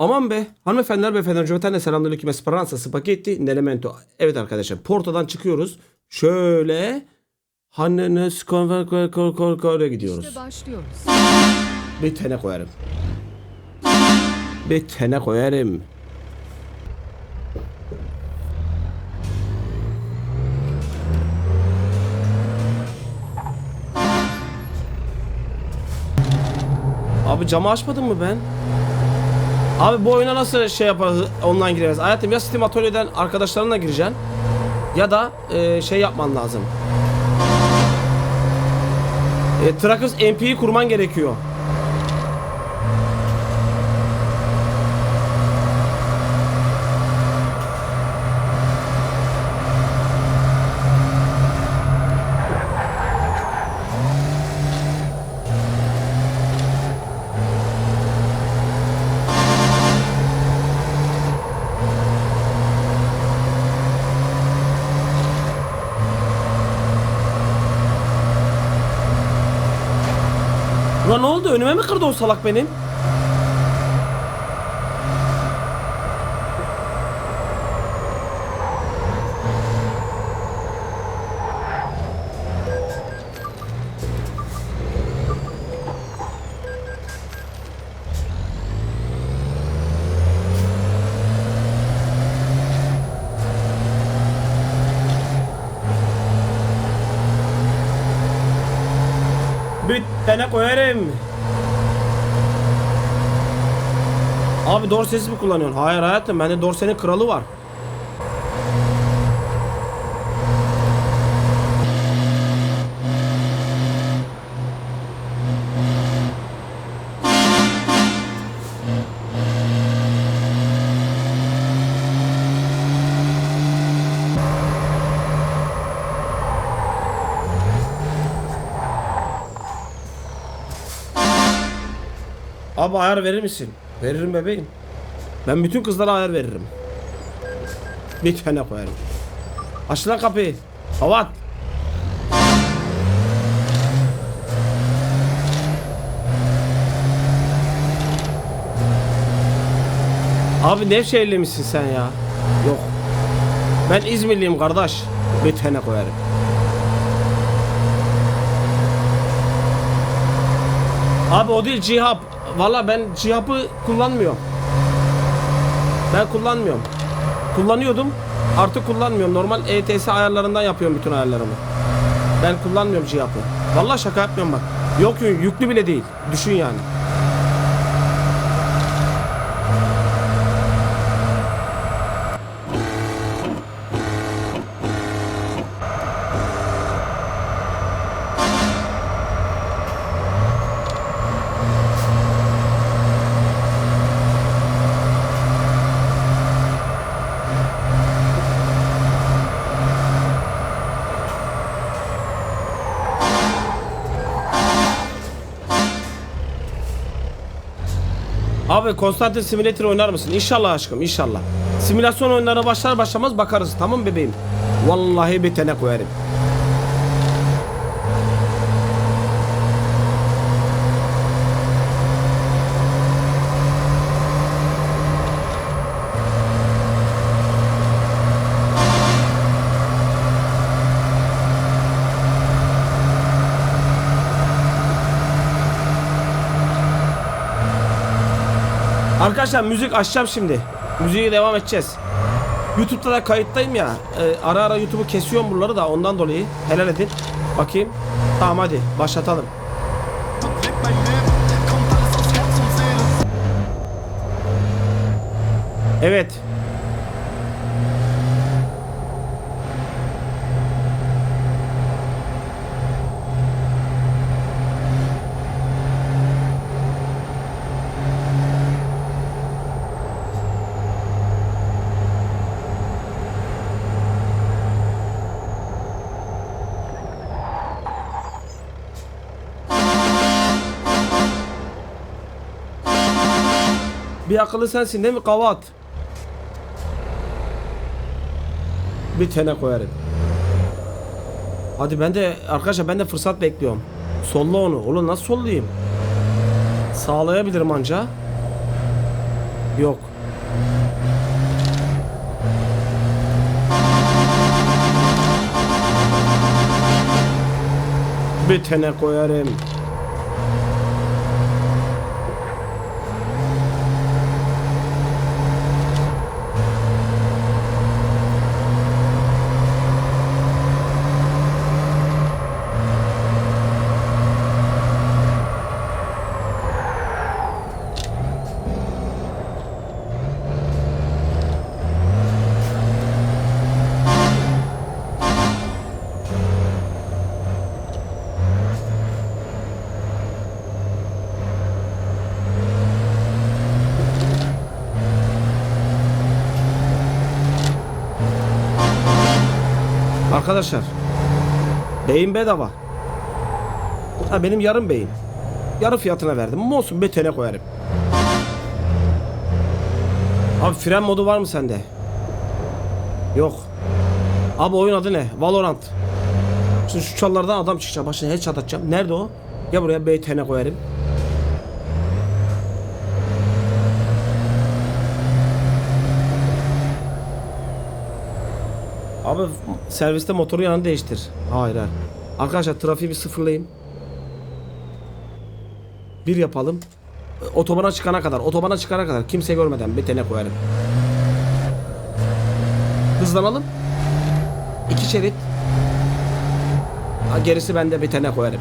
Aman be hanımefendiler beyefendiler cümleten selamünaleyküm Esperanza Spaghetti Nelemento. Evet arkadaşlar Porto'dan çıkıyoruz. Şöyle Hannes Konverkor'a gidiyoruz. İşte başlıyoruz. Bir tane koyarım. Bir tane koyarım. Abi camı açmadım mı ben? Abi bu oyuna nasıl şey yapar online gireriz? Hayatım ya Steam Atölye'den arkadaşlarınla gireceksin ya da e, şey yapman lazım. E, Trackers MP'yi kurman gerekiyor. Ne oldu? Önüme mi kırdı o salak benim? Bir tane koyarım. Abi Dorses mi kullanıyorsun? Hayır hayatım bende Dorse'nin kralı var. Abi ayar verir misin? Veririm bebeğim. Ben bütün kızlara ayar veririm. Bir tane koyarım. Aç lan kapıyı. Havat. Abi Nevşehirli misin sen ya? Yok. Ben İzmirliyim kardeş. Bir tane koyarım. Abi o değil cihap. Valla ben cihapı kullanmıyorum. Ben kullanmıyorum. Kullanıyordum. Artık kullanmıyorum. Normal ETS ayarlarından yapıyorum bütün ayarlarımı. Ben kullanmıyorum cihapı. Valla şaka yapmıyorum bak. Yok yüklü bile değil. Düşün yani. Abi Konstantin Simulator oynar mısın? İnşallah aşkım inşallah. Simülasyon oyunlarına başlar başlamaz bakarız tamam bebeğim. Vallahi bir tane koyarım. Arkadaşlar müzik açacağım şimdi. Müziğe devam edeceğiz. YouTube'da da kayıttayım ya. e, ara ara YouTube'u kesiyorum buraları da ondan dolayı. Helal edin. Bakayım. Tamam hadi başlatalım. Evet. Bir akıllı sensin değil mi kavat? Bir tane koyarım. Hadi ben de arkadaşlar ben de fırsat bekliyorum. Solla onu. Oğlum nasıl sollayayım? Sağlayabilirim anca. Yok. Bir tane koyarım. Arkadaşlar. Beyin bedava. Ha benim yarım beyin. Yarı fiyatına verdim. Ama olsun bir tane koyarım. Abi fren modu var mı sende? Yok. Abi oyun adı ne? Valorant. Şimdi şu çallardan adam çıkacak. Başına headshot atacağım. Nerede o? Ya buraya BTN koyarım. Abi serviste motoru yanını değiştir. Hayır hayır. Arkadaşlar trafiği bir sıfırlayayım. Bir yapalım. Otobana çıkana kadar, otobana çıkana kadar kimse görmeden bir tane koyarım. Hızlanalım. İki şerit. Ha, gerisi bende bir tane koyarım.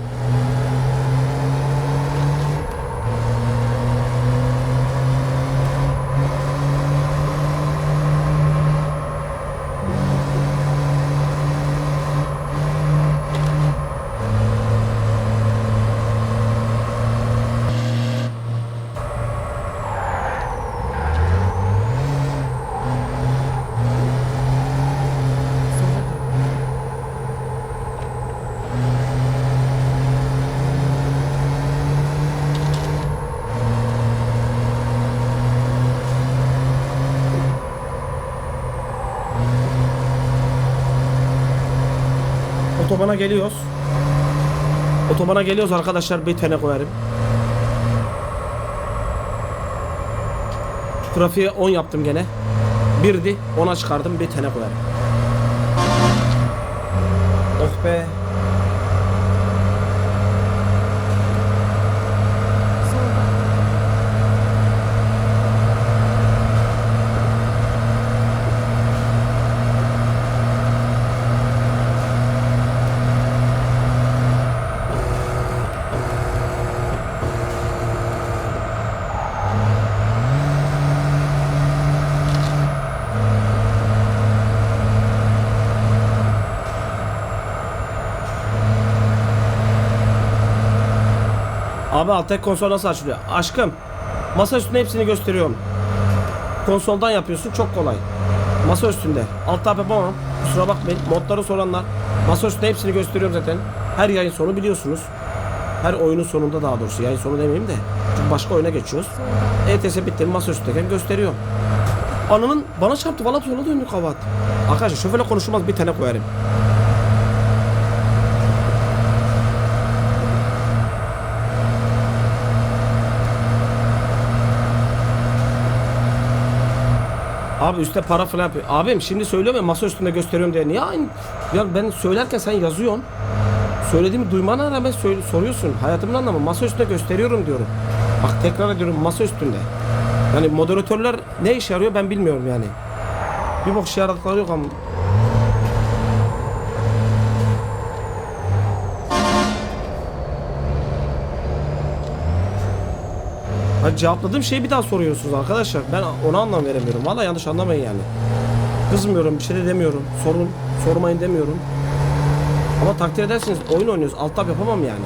Otobana geliyoruz. Otobana geliyoruz arkadaşlar bir tane koyarım. Trafiğe 10 yaptım gene. Birdi 10'a çıkardım bir tane koyarım. Oh be. Abi alttaki konsol nasıl açılıyor? Aşkım masa üstünde hepsini gösteriyorum. Konsoldan yapıyorsun çok kolay. Masa üstünde. Alt tab yapamam. Kusura bakmayın. Modları soranlar. Masa üstünde hepsini gösteriyorum zaten. Her yayın sonu biliyorsunuz. Her oyunun sonunda daha doğrusu. Yayın sonu demeyeyim de. Çünkü başka oyuna geçiyoruz. ETS bitti masa üstündeyken gösteriyor. Ananın bana çarptı. Valla sola döndü kavat. Arkadaşlar şoförle konuşulmaz bir tane koyarım. Abi üstte para falan yapıyor. Abim şimdi söylüyorum ya masa üstünde gösteriyorum diye. Niye aynı? Ya ben söylerken sen yazıyorsun. Söylediğimi duymana rağmen söyle, soruyorsun. Hayatımın anlamı masa üstünde gösteriyorum diyorum. Bak tekrar ediyorum masa üstünde. Yani moderatörler ne işe yarıyor ben bilmiyorum yani. Bir bok şey yaratıkları yok ama. Ha, cevapladığım şeyi bir daha soruyorsunuz arkadaşlar. Ben ona anlam veremiyorum. Vallahi yanlış anlamayın yani. Kızmıyorum, bir şey de demiyorum. Sorun, sormayın demiyorum. Ama takdir edersiniz oyun oynuyoruz. Alt tab yapamam yani.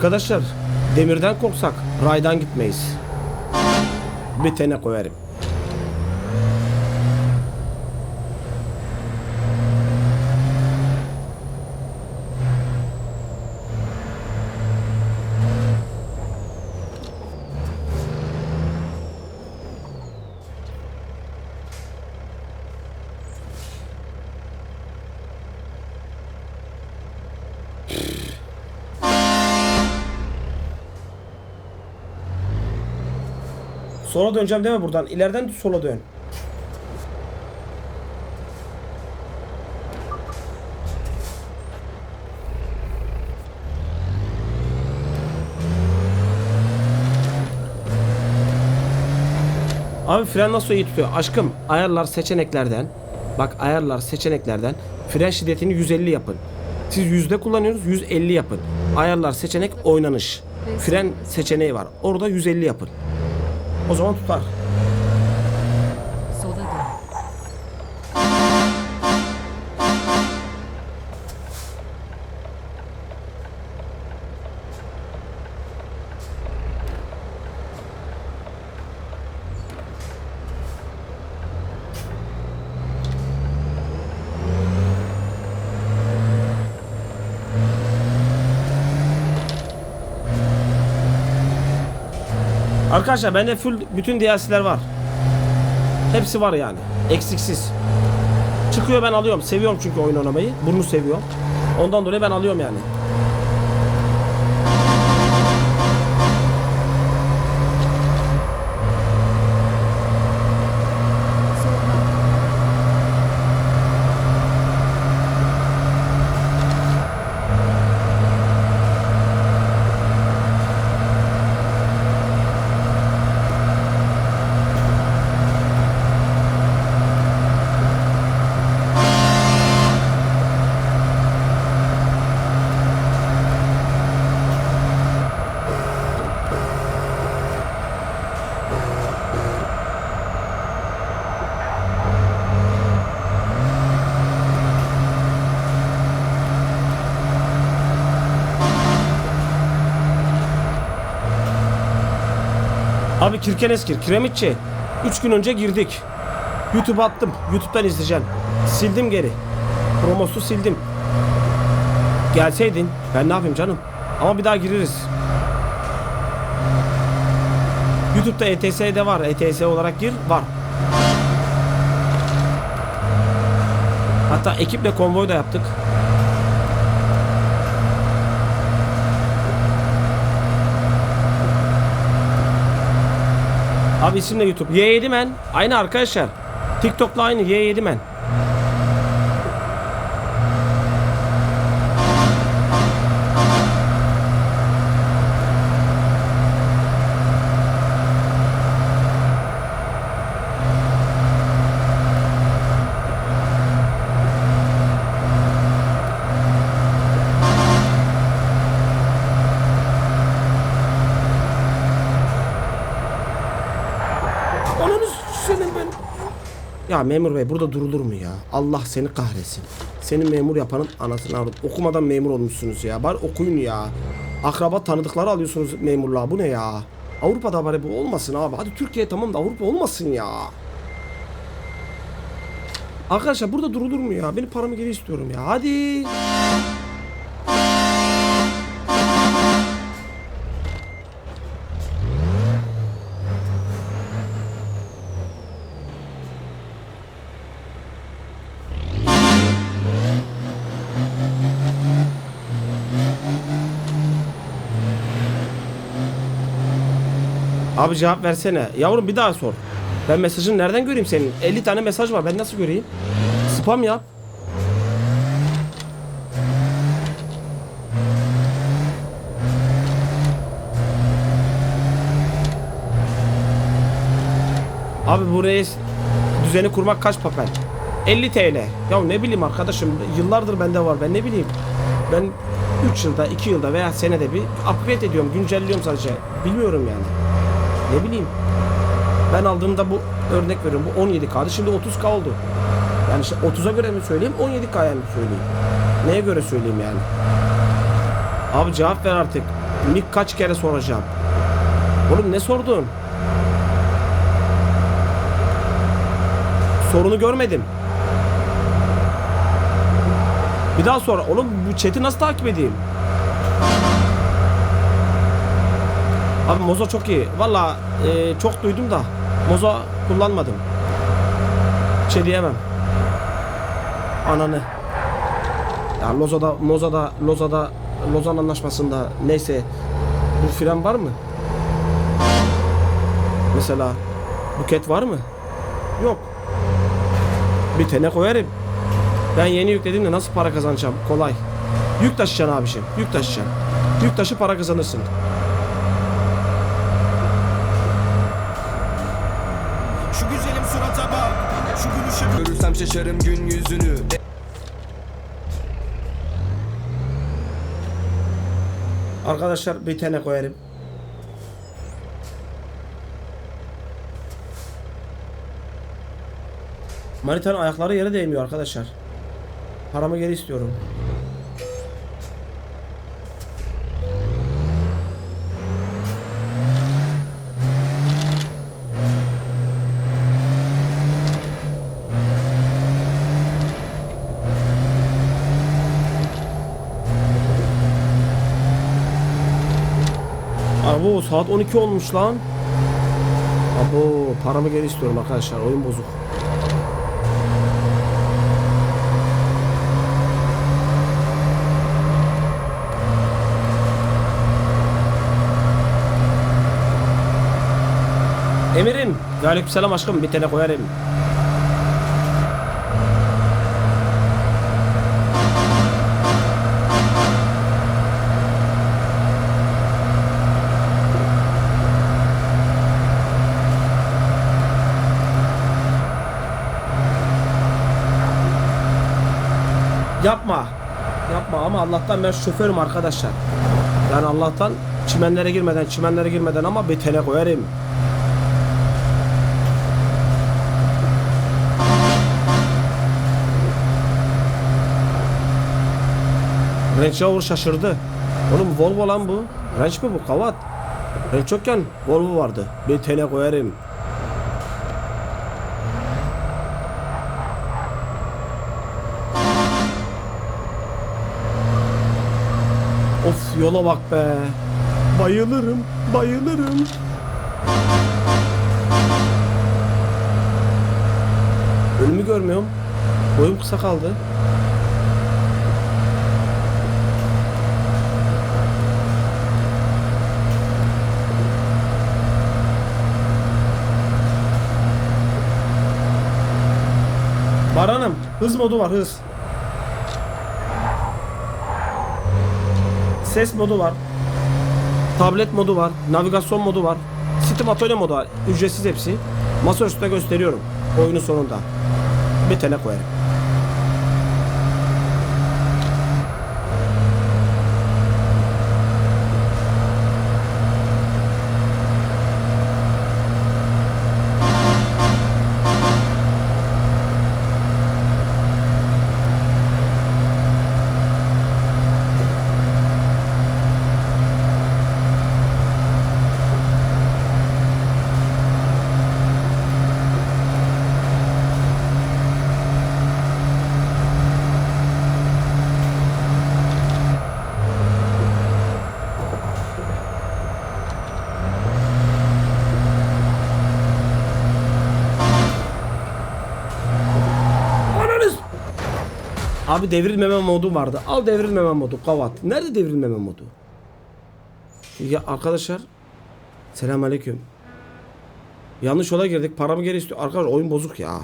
Arkadaşlar demirden korksak raydan gitmeyiz. Bir tane koyarım. Sola döneceğim deme buradan. İleriden de sola dön. Abi fren nasıl iyi tutuyor? Aşkım ayarlar seçeneklerden bak ayarlar seçeneklerden fren şiddetini 150 yapın. Siz yüzde kullanıyorsunuz 150 yapın. Ayarlar seçenek oynanış. Fren seçeneği var. Orada 150 yapın. O zaman tutar. Arkadaşlar bende full bütün DLC'ler var. Hepsi var yani. Eksiksiz. Çıkıyor ben alıyorum. Seviyorum çünkü oyun oynamayı. Bunu seviyorum. Ondan dolayı ben alıyorum yani. Abi Kirkeneskir, Kiremitçi. 3 gün önce girdik. YouTube attım. YouTube'dan izleyeceğim. Sildim geri. Promosu sildim. Gelseydin ben ne yapayım canım? Ama bir daha gireriz. YouTube'da ETS'de var. ETS olarak gir. Var. Hatta ekiple konvoy da yaptık. Abi isim de YouTube. Y7 men. Aynı arkadaşlar. TikTok'la aynı Y7 men. Ananı senin ben. Ya memur bey burada durulur mu ya? Allah seni kahretsin. Seni memur yapanın anasını avradım. Okumadan memur olmuşsunuz ya. Bari okuyun ya. Akraba tanıdıkları alıyorsunuz memurluğa. Bu ne ya? Avrupa'da bari bu olmasın abi. Hadi Türkiye tamam da Avrupa olmasın ya. Arkadaşlar burada durulur mu ya? Benim paramı geri istiyorum ya. Hadi. Abi cevap versene. Yavrum bir daha sor. Ben mesajını nereden göreyim senin? 50 tane mesaj var. Ben nasıl göreyim? Spam yap. Abi bu reis düzeni kurmak kaç papel? 50 TL. Ya ne bileyim arkadaşım yıllardır bende var ben ne bileyim. Ben 3 yılda 2 yılda veya senede bir upgrade ediyorum güncelliyorum sadece. Bilmiyorum yani. Ne bileyim. Ben aldığımda bu örnek veriyorum bu 17K'dı şimdi 30K oldu. Yani işte 30'a göre mi söyleyeyim 17K'ya mı söyleyeyim? Neye göre söyleyeyim yani? Abi cevap ver artık. Mik kaç kere soracağım. Oğlum ne sordun? Sorunu görmedim. Bir daha sonra oğlum bu chat'i nasıl takip edeyim? Abi Mozo çok iyi. Valla e, çok duydum da Mozo kullanmadım. Bir şey diyemem. Ananı. Ya Loza'da, Moza'da, Loza'da, Lozan anlaşmasında neyse bu fren var mı? Mesela buket var mı? Yok. Bir tane koyarım. Ben yeni yüklediğimde nasıl para kazanacağım? Kolay. Yük taşıyacaksın abiciğim. Yük taşıyacaksın. Yük taşı para kazanırsın. Gülüşe Görürsem şaşarım gün yüzünü Arkadaşlar bir tane koyarım. Manitanın ayakları yere değmiyor arkadaşlar. Paramı geri istiyorum. Abo saat 12 olmuş lan. Abo paramı geri istiyorum arkadaşlar. Oyun bozuk. Emirim. Aleykümselam aşkım bir tane koyarım. Yapma. Yapma ama Allah'tan ben şoförüm arkadaşlar. Yani Allah'tan çimenlere girmeden, çimenlere girmeden ama tane koyarım. Range Rover şaşırdı. Oğlum Volvo lan bu. Range mi bu? Kavat. Range yokken Volvo vardı. Tane koyarım. Of yola bak be. Bayılırım, bayılırım. Önümü görmüyorum. Boyum kısa kaldı. Baranım, hız modu var, hız. Ses modu var. Tablet modu var. Navigasyon modu var. Steam Atölye modu var. Ücretsiz hepsi. Masa üstünde gösteriyorum. Oyunun sonunda. Bir tane koyarım. Abi devrilmeme modu vardı. Al devrilmeme modu kavat. Nerede devrilmeme modu? Ya arkadaşlar. Selamünaleyküm. Yanlış yola girdik. Paramı geri istiyor. Arkadaşlar oyun bozuk ya.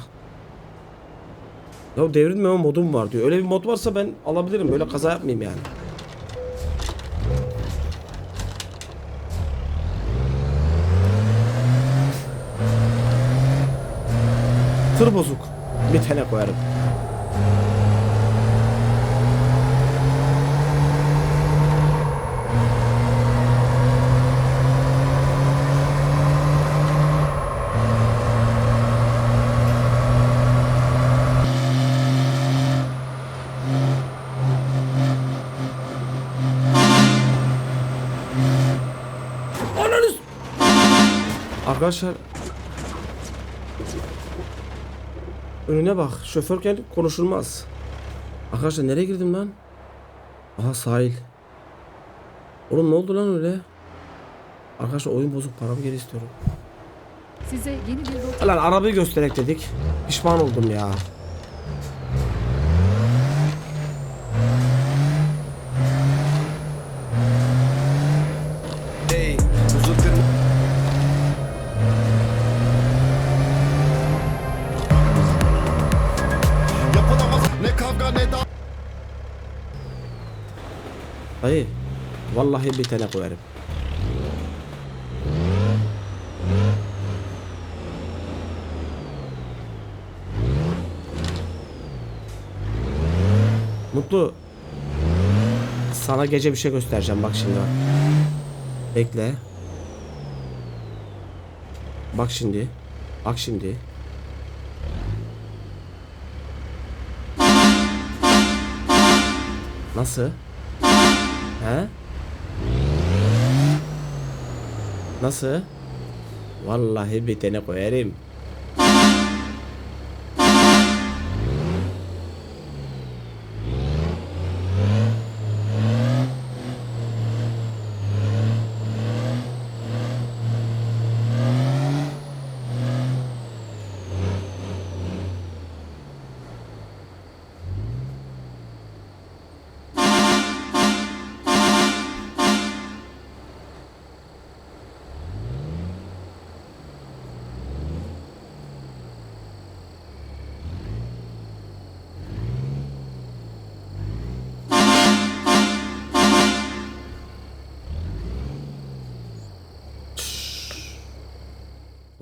Ya devrilmeme modum var diyor. Öyle bir mod varsa ben alabilirim. Böyle kaza yapmayayım yani. Tır bozuk. Bir tane koyarım. Arkadaşlar Önüne bak. Şoförken konuşulmaz. Arkadaşlar nereye girdim lan? Aha sahil. Oğlum ne oldu lan öyle? Arkadaşlar oyun bozuk paramı geri istiyorum. Size yeni bir Lan arabayı göstererek dedik. Pişman oldum ya. Vallahi bir tane koyarım. Mutlu. Sana gece bir şey göstereceğim bak şimdi. Bekle. Bak şimdi. Bak şimdi. Nasıl? He? Nasıl? Vallahi bir tane koyarım.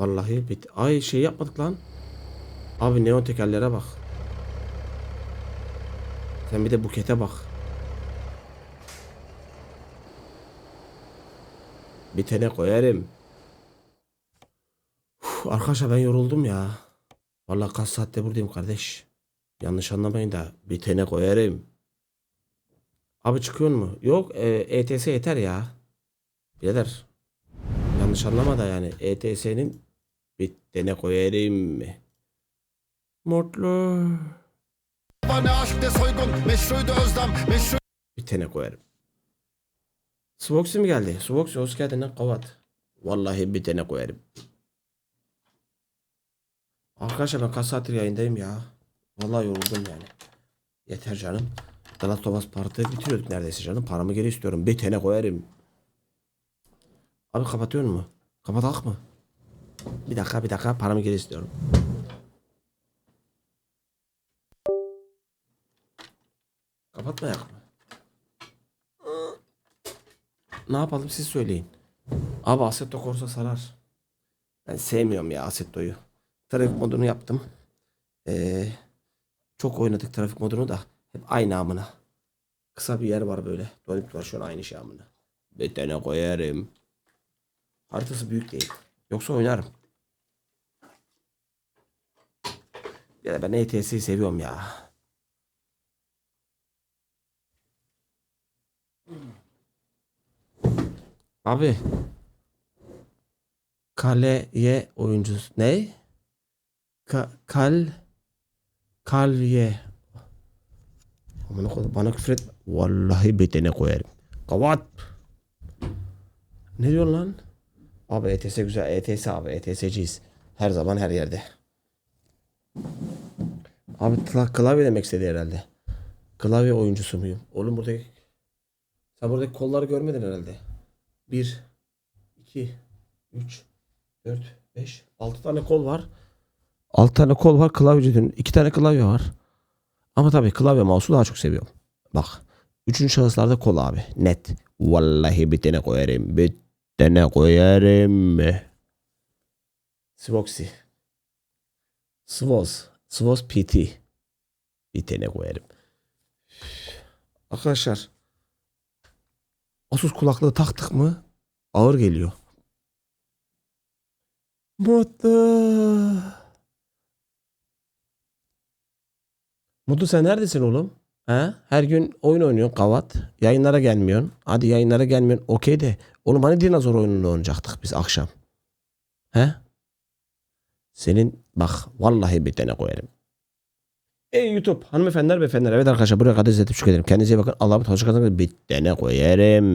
Vallahi bit. Ay şey yapmadık lan. Abi neon tekerlere bak. Sen bir de bukete bak. Bir tane koyarım. Uf, arkadaşlar ben yoruldum ya. Vallahi kaç saatte buradayım kardeş. Yanlış anlamayın da bir tane koyarım. Abi çıkıyor mu? Yok e, ETS yeter ya. Birader. Yanlış anlama da yani ETS'nin bir tane koyarım. Mutlu. ne aşk ne soygun Meşruydu özlem meşru Bir tane koyarım. Svoxy mi geldi? Svoxy hoş geldin lan kavat. Vallahi bir tane koyarım. Arkadaşlar ben kaç yayındayım ya. Vallahi yoruldum yani. Yeter canım. The Last of Us Part'ı bitiriyorduk neredeyse canım. Paramı geri istiyorum. Bir tane koyarım. Abi kapatıyor mu? Kapatak mı? Bir dakika bir dakika paramı geri istiyorum. Kapatmayak mı? Ne yapalım siz söyleyin. Abi Assetto Corsa sarar. Ben sevmiyorum ya Assetto'yu. Trafik modunu yaptım. Ee, çok oynadık trafik modunu da. Hep aynı amına. Kısa bir yer var böyle. Dönüp dolaşıyor aynı şey amına. Bir tane koyarım. Haritası büyük değil. Yoksa oynarım. Ya da ben ETS'yi seviyorum ya. Abi. Kaleye oyuncusu. Ne? Ka kal Kalye. Bana küfür etme. Vallahi betene koyarım. Kavat. Ne diyorsun lan? Abi ETS güzel. ETS abi. ETS'ciyiz. Her zaman her yerde. Abi tla- klavye demek istedi herhalde. Klavye oyuncusu muyum? Oğlum buradaki... Sen buradaki kolları görmedin herhalde. 1 2 3 4 5 6 tane kol var. 6 tane kol var klavyecinin 2 tane klavye var. Ama tabii klavye mouse'u daha çok seviyorum. Bak. Üçüncü şahıslarda kol abi. Net. Vallahi bir tane koyarım. Bir tane koyarım. Svoxy. Svoz. Svoz PT. Bir tane koyarım. Arkadaşlar. Asus kulaklığı taktık mı ağır geliyor. Mutlu. Mutlu sen neredesin oğlum? He? Her gün oyun oynuyorsun kavat. Yayınlara gelmiyorsun. Hadi yayınlara gelmiyorsun. Okey de. Oğlum hani dinozor oyununu oynayacaktık biz akşam. He? Senin bak vallahi bir tane koyarım. Ey YouTube hanımefendiler beyefendiler evet arkadaşlar buraya kadar için teşekkür ederim. Kendinize iyi bakın. Allah'a emanet. Hoşçakalın. Bir tane koyarım.